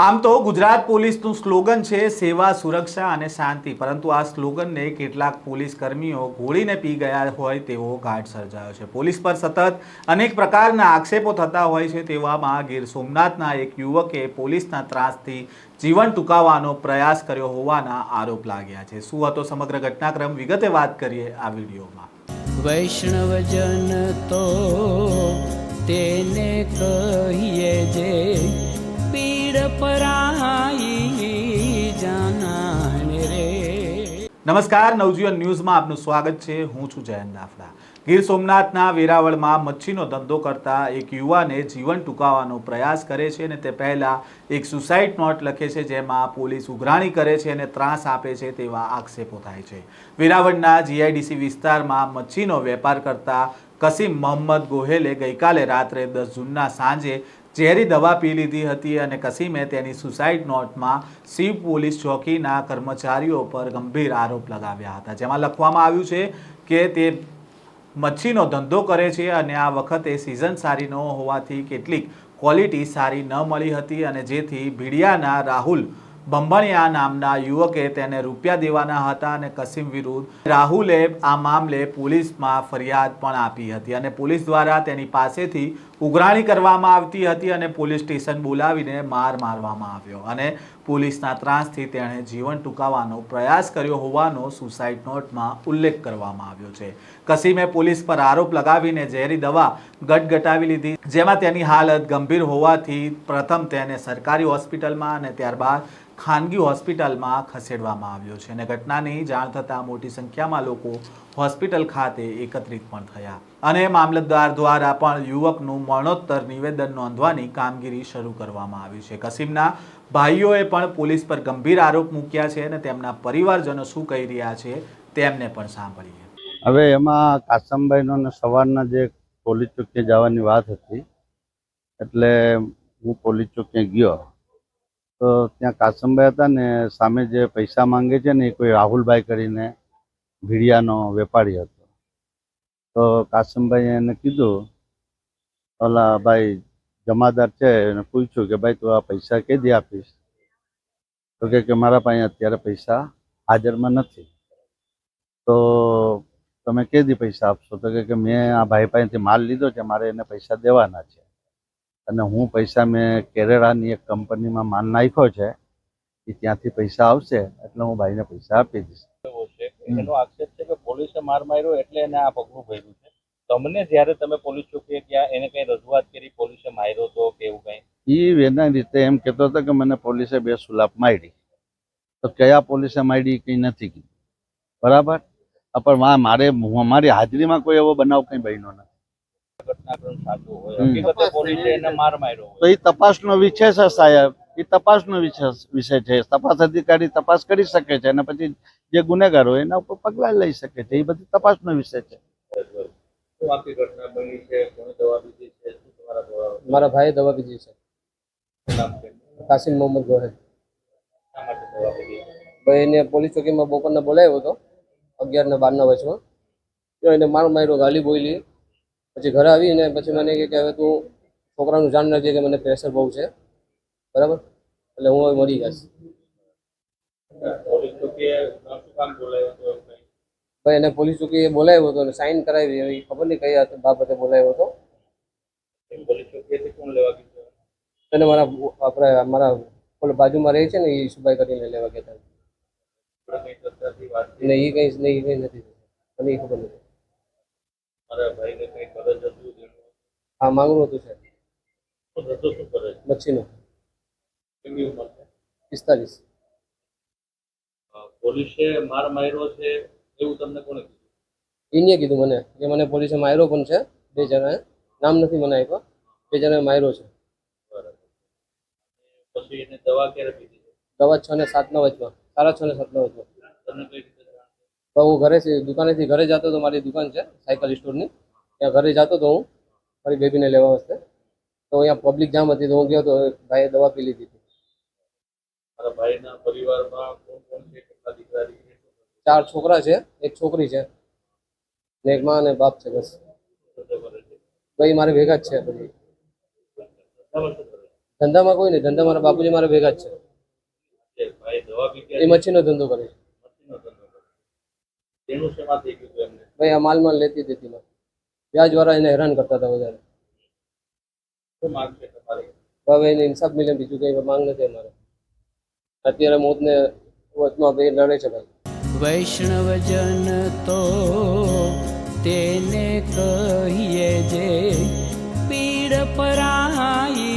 આમ તો ગુજરાત પોલીસનું સ્લોગન છે, સેવા, સુરક્ષા અને શાંતિ. પરંતુ આ સ્લોગનને કેટલાક પોલીસ કર્મીઓ ગોળીને પી ગયા હોય તેવો ઘાટ સર્જાયો છે. પોલીસ પર સતત અનેક પ્રકારના આક્ષેપો થતા હોય છે તેવામાં ગીર સોમનાથના એક યુવકે પોલીસના ત્રાસથી જીવન ટૂંકાવવાનો પ્રયાસ કર્યો હોવાના આરોપ લાગ્યા છે. શું હતો સમગ્ર ઘટનાક્રમ? વિગતે વાત કરીએ આ વિડીયોમાં. વૈષ્ણવજન તો તેને કહીએ જે નમસ્કાર, નવજીવન ન્યૂઝમાં આપનું સ્વાગત છે. હું છું જયંત નાફડા. ગીર સોમનાથના વેરાવળમાં મચ્છીનો ધંધો કરતા એક યુવાને જીવન ટૂંકાવવાનો પ્રયાસ કરે છે અને તે પહેલાં એક સુસાઇડ નોટ લખે છે, જેમાં પોલીસ ઉઘરાણી કરે છે અને ત્રાસ આપે છે તેવા આક્ષેપો થાય છે. વેરાવળના જીઆઈડીસી વિસ્તારમાં મચ્છીનો વેપાર કરતા કસીમ મોહમ્મદ ગોહેલે ગઈકાલે રાત્રે દસ જૂનના સાંજે ઝેરી દવા પી લીધી હતી અને કસીમે તેની સુસાઇડ નોટમાં શિવ પોલીસ ચોકીના કર્મચારીઓ પર ગંભીર આરોપ લગાવ્યા હતા. જેમાં લખવામાં આવ્યું છે કે તે મચ્છીનો ધંધો કરે છે અને આ વખતે સિઝન સારી ન હોવાથી કેટલીક ક્વોલિટી સારી ન મળી હતી અને જેથી ભીડિયાના રાહુલ બંબણિયા નામના યુવકે તેને રૂપિયા દેવાના હતા અને કસીમ વિરુદ્ધ રાહુલે આ મામલે પોલીસમાં ફરિયાદ પણ આપી હતી અને પોલીસ દ્વારા તેની પાસેથી ઉઘરાણી કરવામાં આવતી હતી અને પોલીસ સ્ટેશન બોલાવીને માર મારવામાં આવ્યો. અને પોલીસના ત્રાસથી તેણે જીવન ટૂંકાવવાનો પ્રયાસ કર્યો હોવાનો સુસાઇડ નોટમાં ઉલ્લેખ કરવામાં આવ્યો છે. કસીમે પોલીસ પર આરોપ લગાવીને ઝેરી દવા ગટગટાવી લીધી, જેમાં તેની હાલત ગંભીર હોવાથી પ્રથમ તેને સરકારી હોસ્પિટલમાં અને ત્યારબાદ ખાનગી હોસ્પિટલમાં ખસેડવામાં આવ્યો છે અને ઘટનાની જાણ થતાં મોટી સંખ્યામાં લોકો હોસ્પિટલ ખાતે એકત્રિત પણ થયા. અને મામલતદાર દ્વારા પણ યુવકનું મરણોત્તર નિવેદન નોંધવાની કામગીરી શરૂ કરવામાં આવી છે. કસીમના ભાઈઓએ પણ પોલીસ પર ગંભીર આરોપ મૂક્યા છે અને તેમના પરિવારજનો શું કહી રહ્યા છે તેમને પણ સાંભળીએ. હવે એમાં કાસમભાઈનો સવારના જે પોલીસ ચોકીએ જવાની વાત હતી, એટલે હું પોલીસ ચોકીએ ગયો. તો ત્યાં કાસમભાઈ હતા ને સામે જે પૈસા માંગે છે ને એ કોઈ રાહુલભાઈ કરીને ભીડિયાનો વેપારી હતો. તો કાસમભાઈએ એને કીધું ઓલા ભાઈ જમાદાર છે એને પૂછ્યું કે ભાઈ, તું આ પૈસા કેદી આપીશ? તો કે મારા પાસે અત્યારે પૈસા હાજરમાં નથી. તો તમે કેદી પૈસા આપશો? તો કે મેં આ ભાઈ પાસેથી માલ લીધો છે, મારે એને પૈસા દેવાના છે. અને હું પૈસા મેં કેરેલાની એક કંપનીમાં માલ નાખ્યો છે, એ ત્યાંથી પૈસા આવશે, એટલે હું ભાઈને પૈસા આપી દઈશ. આક્ષેપ છે કે પોલીસે માર માર્યો એટલે એને આ પગલું ભર્યું છે. તમને જ્યારે તમે પોલીસ ચોકીએ ત્યાં એને કઈ રજૂઆત માર્યો તો કે એવું કઈ? એ એના રીતે એમ કહેતો હતો કે મને પોલીસે બે સુલાપ મારી. તો કયા પોલીસે મારી કંઈ નથી કીધું. બરાબર? પણ મારે મારી હાજરીમાં કોઈ એવો બનાવ કંઈ બન્યો નથી. તો એ તપાસનો વિષય છે સાહેબ. એ તપાસનો વિષય છે તપાસ અધિકારી તપાસ કરી શકે છે અને પછી જે ગુનેગાર હોય એના ઉપર પગલાં લઈ શકે છે. એ બધી તપાસનો વિષય છે? મારા ભાઈએ દવા પીધી છે. કાસિમ મોહમ્મદ ગોહેલ. ભાઈ, એને પોલીસ ચોકીમાં બપોરને બોલાવ્યો હતો અગિયાર ને બારના વચમાં એને માર માર્યો, ગાલી બોલી. પછી ઘરે આવીને પછી મને કે હવે તું છોકરાનું જાણ નથી કે મને પ્રેશર બહુ છે. બરાબર? એટલે હું હવે મરી જઈશ. ભાઈ, એને પોલીસ ચોકીએ બોલાવ્યો હતો અને સાઇન કરાવી. એવી ખબર નહીં કઈ બાબતે બોલાવ્યો હતો એમ પોલીસ ચોકીએથી કોણ લેવા ગયું અને મારા આપણે મારા ઓલા બાજુમાં રહે છે ને એ સુભાઈ કરીને લેવા ગયા હતા. ને એ કંઈ નહીં કઈ નથી મને એ ખબર નથી. મારા ભાઈને કઈ ફરજ હતું હા માંગણું હતું સાહેબ. મચ્છીનો. પિસ્તાલીસ. પોલીસે માર માર્યો છે એવું તમને કોને કીધું? એને કીધું મને કે મને પોલીસે માર્યો પણ છે બે જણાએ. નામ નથી મને આપ્યા. બે જણાએ માર્યો છે. પછી એને દવા ક્યારે પીધી? દવા છ ને સાતના વચમાં. સાડા છ ને સાતના વચમાં? તો હું ઘરે દુકાનેથી ઘરે જતો હતો મારી દુકાન છે સાયકલ સ્ટોરની ત્યાં ઘરે જતો હતો હું મારી બેબીને લેવા વખતે તો અહીંયા પબ્લિક જામ હતી તો હું ગયો તો ભાઈએ દવા પી લીધી હતી. ભાઈના પરિવારમાં કોણ કોણ છે? કેટલા દીકરા ચાર છોકરા છે એક છોકરી છે ને એક માં અને બાપ છે બસ. ભાઈ મારે ભેગા જ છે બધી. ધંધામાં? કોઈ નહીં ધંધા મારા બાપુજી મારા ભેગા જ છે. એ મચ્છીનો ધંધો કરે ભાઈ આ માલ માલ લેતી દેતી વ્યાજ વાળા એને હેરાન કરતા હતા વધારે. હવે એને ઇન્સાફ મિલે બીજું કઈ માંગ નથી અમારે. અત્યારે મોતને વચમાં ભાઈ લડે છે ભાઈ. વૈષ્ણવજન તો તેને કહીએ જે પીડ પરાઈ જાના